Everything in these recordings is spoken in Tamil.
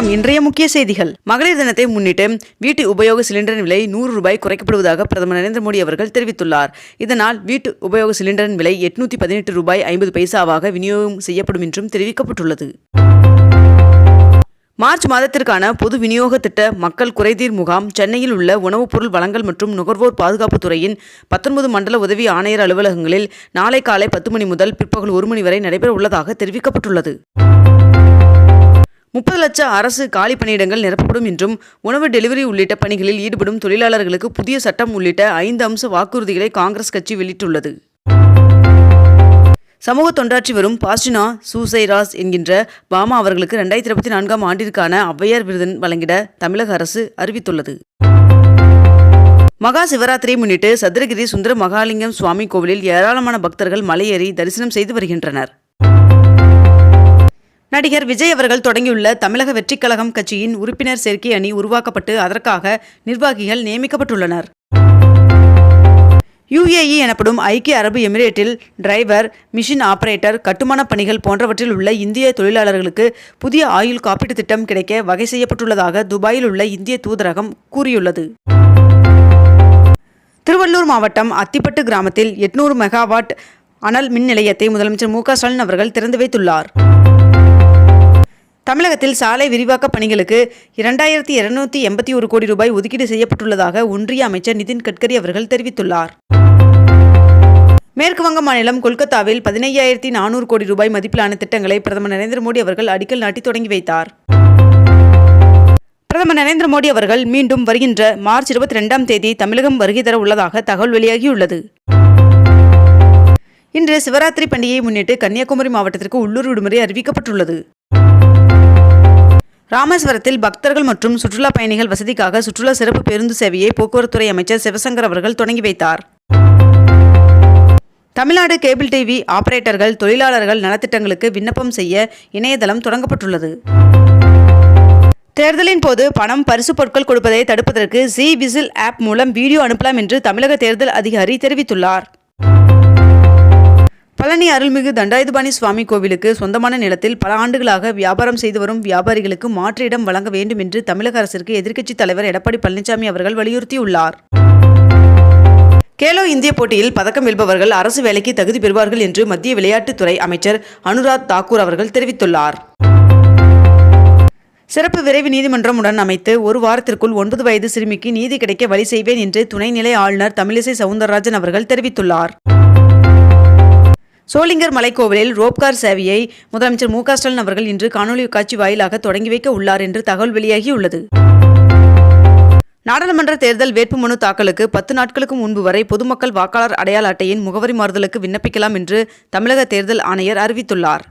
வணக்கம். இன்றைய முக்கிய செய்திகள். மகளிர் தினத்தை முன்னிட்டு வீட்டு உபயோக சிலிண்டரின் விலை நூறு ரூபாய் குறைக்கப்படுவதாக பிரதமர் நரேந்திர மோடி அவர்கள் தெரிவித்துள்ளார். இதனால் வீட்டு உபயோக சிலிண்டரின் விலை எட்நூத்தி பதினெட்டு ரூபாய் ஐம்பது பைசாவாக விநியோகம் செய்யப்படும் என்றும் தெரிவிக்கப்பட்டுள்ளது. மார்ச் மாதத்திற்கான பொது விநியோக திட்ட மக்கள் குறைதீர் முகாம் சென்னையில் உள்ள உணவுப் பொருள் வழங்கல் மற்றும் நுகர்வோர் பாதுகாப்புத் துறையின் பத்தொன்பது மண்டல உதவி ஆணையர் அலுவலகங்களில் நாளை காலை பத்து மணி முதல் பிற்பகல் ஒரு மணி வரை நடைபெற உள்ளதாக தெரிவிக்கப்பட்டுள்ளது. முப்பது லட்சம் அரசு காலி பணியிடங்கள் நிரப்பப்படும் என்றும் உணவு டெலிவரி உள்ளிட்ட பணிகளில் ஈடுபடும் தொழிலாளர்களுக்கு புதிய சட்டம் உள்ளிட்ட ஐந்து அம்ச வாக்குறுதிகளை காங்கிரஸ் கட்சி வெளியிட்டுள்ளது. சமூக தொண்டாற்றி வரும் பாஸ்டினா சூசைராஸ் என்கின்ற பாமா அவர்களுக்கு ரெண்டாயிரத்தி இருபத்தி நான்காம் ஆண்டிற்கான ஔவையார் விருதன் வழங்கிட தமிழக அரசு அறிவித்துள்ளது. மகா சிவராத்திரியை முன்னிட்டு சதுரகிரி சுந்தர மகாலிங்கம் சுவாமி கோவிலில் ஏராளமான பக்தர்கள் மலையேறி தரிசனம் செய்து வருகின்றனர். நடிகர் விஜய் அவர்கள் தொடங்கியுள்ள தமிழக வெற்றிக் கழகம் கட்சியின் உறுப்பினர் சேர்க்கை அணி உருவாக்கப்பட்டு அதற்காக நிர்வாகிகள் நியமிக்கப்பட்டுள்ளனர். யுஏஇ எனப்படும் ஐக்கிய அரபு எமிரேட்டில் டிரைவர் மிஷின் ஆபரேட்டர் கட்டுமான பணிகள் போன்றவற்றில் உள்ள இந்திய தொழிலாளர்களுக்கு புதிய ஆயுள் காப்பீட்டுத் திட்டம் கிடைக்க வகை செய்யப்பட்டுள்ளதாக துபாயில் உள்ள இந்திய தூதரகம் கூறியுள்ளது. திருவள்ளூர் மாவட்டம் அத்திப்பட்டு கிராமத்தில் எட்நூறு மெகாவாட் அனல் மின் நிலையத்தை முதலமைச்சர் மு க ஸ்டாலின் அவர்கள் திறந்து வைத்துள்ளார். தமிழகத்தில் சாலை விரிவாக்க பணிகளுக்கு இரண்டாயிரத்தி இருநூத்தி எண்பத்தி ஒரு கோடி ரூபாய் ஒதுக்கீடு செய்யப்பட்டுள்ளதாக ஒன்றிய அமைச்சர் நிதின் கட்கரி அவர்கள் தெரிவித்துள்ளார். மேற்கு வங்க மாநிலம் கொல்கத்தாவில் பதினையாயிரத்தி நானூறு கோடி ரூபாய் மதிப்பிலான திட்டங்களை பிரதமர் நரேந்திர மோடி அவர்கள் அடிக்கல் நாட்டி தொடங்கி வைத்தார். பிரதமர் நரேந்திர மோடி அவர்கள் மீண்டும் வருகின்ற மார்ச் இருபத்தி ரெண்டாம் தேதி தமிழகம் வருகை தர உள்ளதாக தகவல் வெளியாகியுள்ளது. இன்று சிவராத்திரி பண்டிகையை முன்னிட்டு கன்னியாகுமரி மாவட்டத்திற்கு உள்ளூர் விடுமுறை அறிவிக்கப்பட்டுள்ளது. ராமேஸ்வரத்தில் பக்தர்கள் மற்றும் சுற்றுலா பயணிகள் வசதிக்காக சுற்றுலா சிறப்பு பேருந்து சேவையை போக்குவரத்துறை அமைச்சர் சிவசங்கர் அவர்கள் தொடங்கி வைத்தார். தமிழ்நாடு கேபிள் டிவி ஆபரேட்டர்கள் தொழிலாளர்கள் நலத்திட்டங்களுக்கு விண்ணப்பம் செய்ய இணையதளம் தொடங்கப்பட்டுள்ளது. தேர்தலின் போது பணம் பரிசு பொருட்கள் கொடுப்பதை தடுப்பதற்கு ஜி விசில் ஆப் மூலம் வீடியோ அனுப்பலாம் என்று தமிழக தேர்தல் அதிகாரி தெரிவித்துள்ளார். பழனி அருள்மிகு தண்டாயுதபாணி சுவாமி கோவிலுக்கு சொந்தமான நிலத்தில் பல ஆண்டுகளாக வியாபாரம் செய்து வரும் வியாபாரிகளுக்கு மாற்று இடம் வழங்க வேண்டும் என்று தமிழக அரசிற்கு எதிர்க்கட்சித் தலைவர் எடப்பாடி பழனிசாமி அவர்கள் வலியுறுத்தியுள்ளார். கேலோ இந்திய போட்டியில் பதக்கம் வெல்பவர்கள் அரசு வேலைக்கு தகுதி பெறுவார்கள் என்று மத்திய விளையாட்டுத்துறை அமைச்சர் அனுராக் தாக்கூர் அவர்கள் தெரிவித்துள்ளார். சிறப்பு விரைவு நீதிமன்றம் உடன் அமைத்து ஒரு வாரத்திற்குள் ஒன்பது வயது சிறுமிக்கு நீதி கிடைக்க வழி செய்வேன் என்று துணைநிலை ஆளுநர் தமிழிசை சவுந்தரராஜன் அவர்கள் தெரிவித்துள்ளார். சோளிங்கர் மலைக்கோவிலில் ரோப்கார் சேவையை முதலமைச்சர் மு ஸ்டாலின் அவர்கள் இன்று காணொலி காட்சி வாயிலாக தொடங்கி வைக்க உள்ளார் என்று தகவல் வெளியாகியுள்ளது. நாடாளுமன்ற தேர்தல் வேட்புமனு தாக்கலுக்கு பத்து நாட்களுக்கு முன்பு வரை பொதுமக்கள் வாக்காளர் அடையாள அட்டையின் முகவரி மாறுதலுக்கு விண்ணப்பிக்கலாம் என்று தமிழக தேர்தல் ஆணையர் அறிவித்துள்ளார்.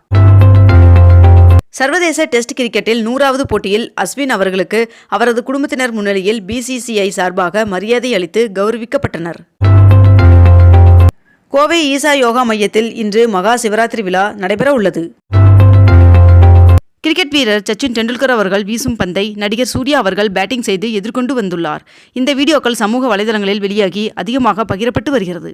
சர்வதேச டெஸ்ட் கிரிக்கெட்டில் நூறாவது போட்டியில் அஸ்வின் அவர்களுக்கு அவரது குடும்பத்தினர் முன்னிலையில் பிசிசிஐ சார்பாக மரியாதை அளித்து கௌரவிக்கப்பட்டனர். கோவை ஈசா யோகா மையத்தில் இன்று மகா சிவராத்திரி விழா நடைபெற உள்ளது. கிரிக்கெட் வீரர் சச்சின் டெண்டுல்கர் அவர்கள் வீசும் பந்தை நடிகர் சூர்யா அவர்கள் பேட்டிங் செய்து எதிர்கொண்டு வந்துள்ளார். இந்த வீடியோக்கள் சமூக வலைதளங்களில் வெளியாகி அதிகமாக பகிரப்பட்டு வருகிறது.